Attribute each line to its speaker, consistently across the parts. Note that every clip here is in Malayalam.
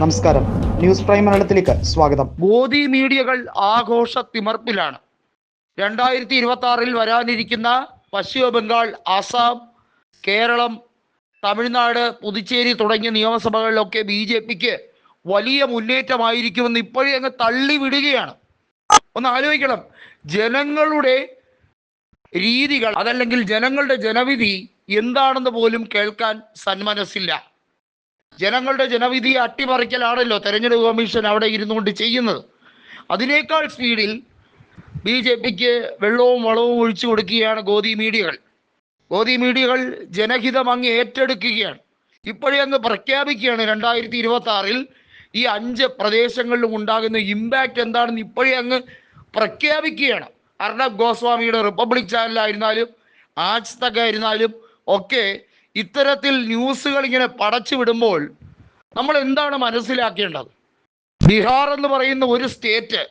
Speaker 1: നമസ്കാരം. ന്യൂസ് പ്രൈം മലയാളത്തിലേക്ക് സ്വാഗതം.
Speaker 2: മോദി മീഡിയകൾ ആഘോഷ തിമർപ്പിലാണ്. രണ്ടായിരത്തി ഇരുപത്തി ആറിൽ വരാനിരിക്കുന്ന പശ്ചിമ ബംഗാൾ ആസാം കേരളം തമിഴ്നാട് പുതുച്ചേരി തുടങ്ങിയ നിയമസഭകളിലൊക്കെ ബി ജെ പിക്ക് വലിയ മുന്നേറ്റമായിരിക്കുമെന്ന് ഇപ്പോഴേ അങ്ങ് തള്ളിവിടുകയാണ്. ഒന്ന് ആലോചിക്കണം. ജനങ്ങളുടെ രീതികൾ അതല്ലെങ്കിൽ ജനങ്ങളുടെ ജനവിധി എന്താണെന്ന് പോലും കേൾക്കാൻ സന്മനസ്സില്ല. ജനങ്ങളുടെ ജനവിധി അട്ടിമറിക്കലാണല്ലോ തെരഞ്ഞെടുപ്പ് കമ്മീഷൻ അവിടെ ഇരുന്നുകൊണ്ട് ചെയ്യുന്നത്. അതിനേക്കാൾ സ്പീഡിൽ ബി ജെ പിക്ക് വെള്ളവും വളവും ഒഴിച്ചു കൊടുക്കുകയാണ് ഗോദി മീഡിയകൾ. ഗോദി മീഡിയകൾ ജനഹിതം അങ്ങ് ഏറ്റെടുക്കുകയാണ്. ഇപ്പോഴേ അങ്ങ് പ്രഖ്യാപിക്കുകയാണ് രണ്ടായിരത്തി ഇരുപത്തി ആറിൽ ഈ അഞ്ച് പ്രദേശങ്ങളിലും ഉണ്ടാകുന്ന ഇമ്പാക്റ്റ് എന്താണെന്ന് ഇപ്പോഴേ അങ്ങ് പ്രഖ്യാപിക്കുകയാണ്. അർണബ് ഗോസ്വാമിയുടെ റിപ്പബ്ലിക് ചാനലായിരുന്നാലും ആജ് തക് ഒക്കെ ഇത്തരത്തിൽ ന്യൂസുകൾ ഇങ്ങനെ പടച്ചു വിടുമ്പോൾ നമ്മൾ എന്താണ് മനസ്സിലാക്കേണ്ടത്? ബീഹാർ എന്ന് പറയുന്ന ഒരു സ്റ്റേറ്റ്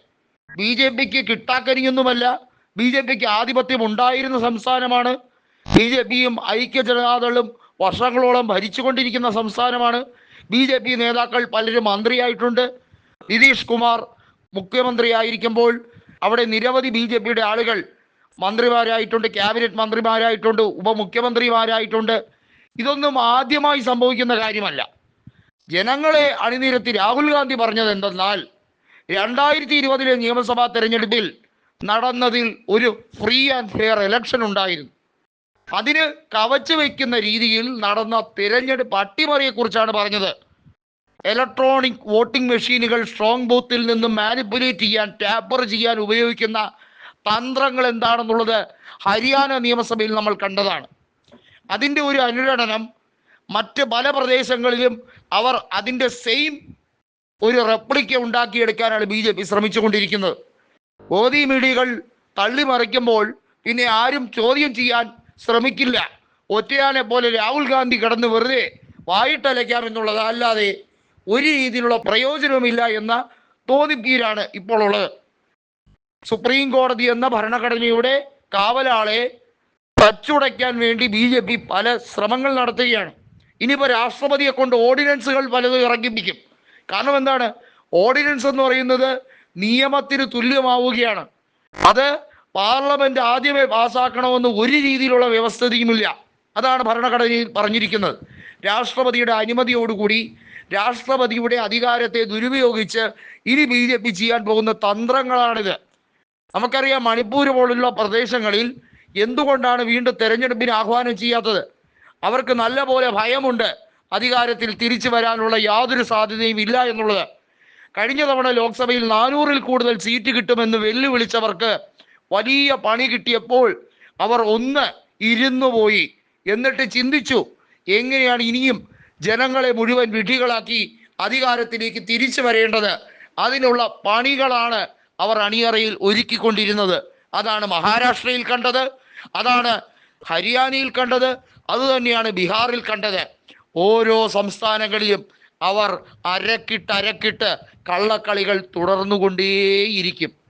Speaker 2: ബി ജെ പിക്ക് കിട്ടാക്കരിയൊന്നുമല്ല ബി ജെ പിക്ക് ആധിപത്യം ഉണ്ടായിരുന്ന സംസ്ഥാനമാണ്. ബി ജെ പിയും ഐക്യ ജനതാദളും വർഷങ്ങളോളം ഭരിച്ചുകൊണ്ടിരിക്കുന്ന സംസ്ഥാനമാണ്. ബി ജെ പി നേതാക്കൾ പലരും മന്ത്രിയായിട്ടുണ്ട്. നിതീഷ് കുമാർ മുഖ്യമന്ത്രിയായിരിക്കുമ്പോൾ അവിടെ നിരവധി ബി ജെ പിയുടെ ആളുകൾ മന്ത്രിമാരായിട്ടുണ്ട് ക്യാബിനറ്റ് മന്ത്രിമാരായിട്ടുണ്ട് ഉപമുഖ്യമന്ത്രിമാരായിട്ടുണ്ട്. ഇതൊന്നും ആദ്യമായി സംഭവിക്കുന്ന കാര്യമല്ല. ജനങ്ങളെ അണിനിരത്തി രാഹുൽ ഗാന്ധി പറഞ്ഞത് എന്തെന്നാൽ രണ്ടായിരത്തി ഇരുപതിലെ നിയമസഭാ തെരഞ്ഞെടുപ്പിൽ നടന്നതിൽ ഒരു ഫ്രീ ആൻഡ് ഫെയർ ഇലക്ഷൻ ഉണ്ടായിരുന്നു. അതിന് കവച്ചു വയ്ക്കുന്ന രീതിയിൽ നടന്ന തിരഞ്ഞെടുപ്പ് അട്ടിമറിയെക്കുറിച്ചാണ് പറഞ്ഞത്. ഇലക്ട്രോണിക് വോട്ടിംഗ് മെഷീനുകൾ സ്ട്രോങ് ബൂത്തിൽ നിന്ന് മാനിപ്പുലേറ്റ് ചെയ്യാൻ ടാപ്പർ ചെയ്യാൻ ഉപയോഗിക്കുന്ന തന്ത്രങ്ങൾ എന്താണെന്നുള്ളത് ഹരിയാന നിയമസഭയിൽ നമ്മൾ കണ്ടതാണ്. അതിന്റെ ഒരു അനുരണനം മറ്റ് പല പ്രദേശങ്ങളിലും അവർ അതിന്റെ സെയിം ഒരു റെപ്ലിക്ക ഉണ്ടാക്കിയെടുക്കാനാണ് ബി ജെ പി ശ്രമിച്ചുകൊണ്ടിരിക്കുന്നത്. ഗോതി മീഡിയകൾ തള്ളിമറിക്കുമ്പോൾ പിന്നെ ആരും ചോദ്യം ചെയ്യാൻ ശ്രമിക്കില്ല. ഒറ്റയാനെ പോലെ രാഹുൽ ഗാന്ധി കിടന്ന് വെറുതെ വായിട്ടലയ്ക്കാം എന്നുള്ളത് അല്ലാതെ ഒരു രീതിയിലുള്ള പ്രയോജനവുമില്ല എന്ന തോന്നിപ്പീരാണ് ഇപ്പോൾ ഉള്ളത്. സുപ്രീം കോടതി എന്ന ഭരണഘടനയുടെ കാവലാളെ തച്ചുടയ്ക്കാൻ വേണ്ടി ബി ജെ പി പല ശ്രമങ്ങൾ നടത്തുകയാണ്. ഇനിയിപ്പോൾ രാഷ്ട്രപതിയെ കൊണ്ട് ഓർഡിനൻസുകൾ പലതും ഇറക്കിപ്പിക്കും. കാരണം എന്താണ്? ഓർഡിനൻസ് എന്ന് പറയുന്നത് നിയമത്തിന് തുല്യമാവുകയാണ്. അത് പാർലമെന്റ് ആദ്യമേ പാസ്സാക്കണമെന്ന് ഒരു രീതിയിലുള്ള വ്യവസ്ഥതയുമില്ല. അതാണ് ഭരണഘടനയിൽ പറഞ്ഞിരിക്കുന്നത്. രാഷ്ട്രപതിയുടെ അനുമതിയോടുകൂടി രാഷ്ട്രപതിയുടെ അധികാരത്തെ ദുരുപയോഗിച്ച് ഇനി ബി ജെ പി ചെയ്യാൻ പോകുന്ന തന്ത്രങ്ങളാണിത്. നമുക്കറിയാം മണിപ്പൂർ പോലുള്ള പ്രദേശങ്ങളിൽ എന്തുകൊണ്ടാണ് വീണ്ടും തെരഞ്ഞെടുപ്പിന് ആഹ്വാനം ചെയ്യാത്തത്? അവർക്ക് നല്ല പോലെ ഭയമുണ്ട്. അധികാരത്തിൽ തിരിച്ചു വരാനുള്ള യാതൊരു സാധ്യതയും ഇല്ല എന്നുള്ളത്. കഴിഞ്ഞ തവണ ലോക്സഭയിൽ നാനൂറിൽ കൂടുതൽ സീറ്റ് കിട്ടുമെന്ന് വെല്ലുവിളിച്ചവർക്ക് വലിയ പണി കിട്ടിയപ്പോൾ അവർ ഒന്ന് ഇരുന്നു പോയി. എന്നിട്ട് ചിന്തിച്ചു എങ്ങനെയാണ് ഇനിയും ജനങ്ങളെ മുഴുവൻ വിഡികളാക്കി അധികാരത്തിലേക്ക് തിരിച്ചു വരേണ്ടത്? അതിനുള്ള പണികളാണ് അവർ അണിയറയിൽ ഒരുക്കിക്കൊണ്ടിരുന്നത്. അതാണ് മഹാരാഷ്ട്രയിൽ കണ്ടത്. അതാണ് ഹരിയാനയിൽ കണ്ടത് അതുതന്നെയാണ് ബീഹാറിൽ കണ്ടത്. ഓരോ സംസ്ഥാനങ്ങളിലും അവർ അരക്കിട്ട് അരക്കിട്ട് കള്ളക്കളികൾ തുടർന്നുകൊണ്ടേയിരിക്കും.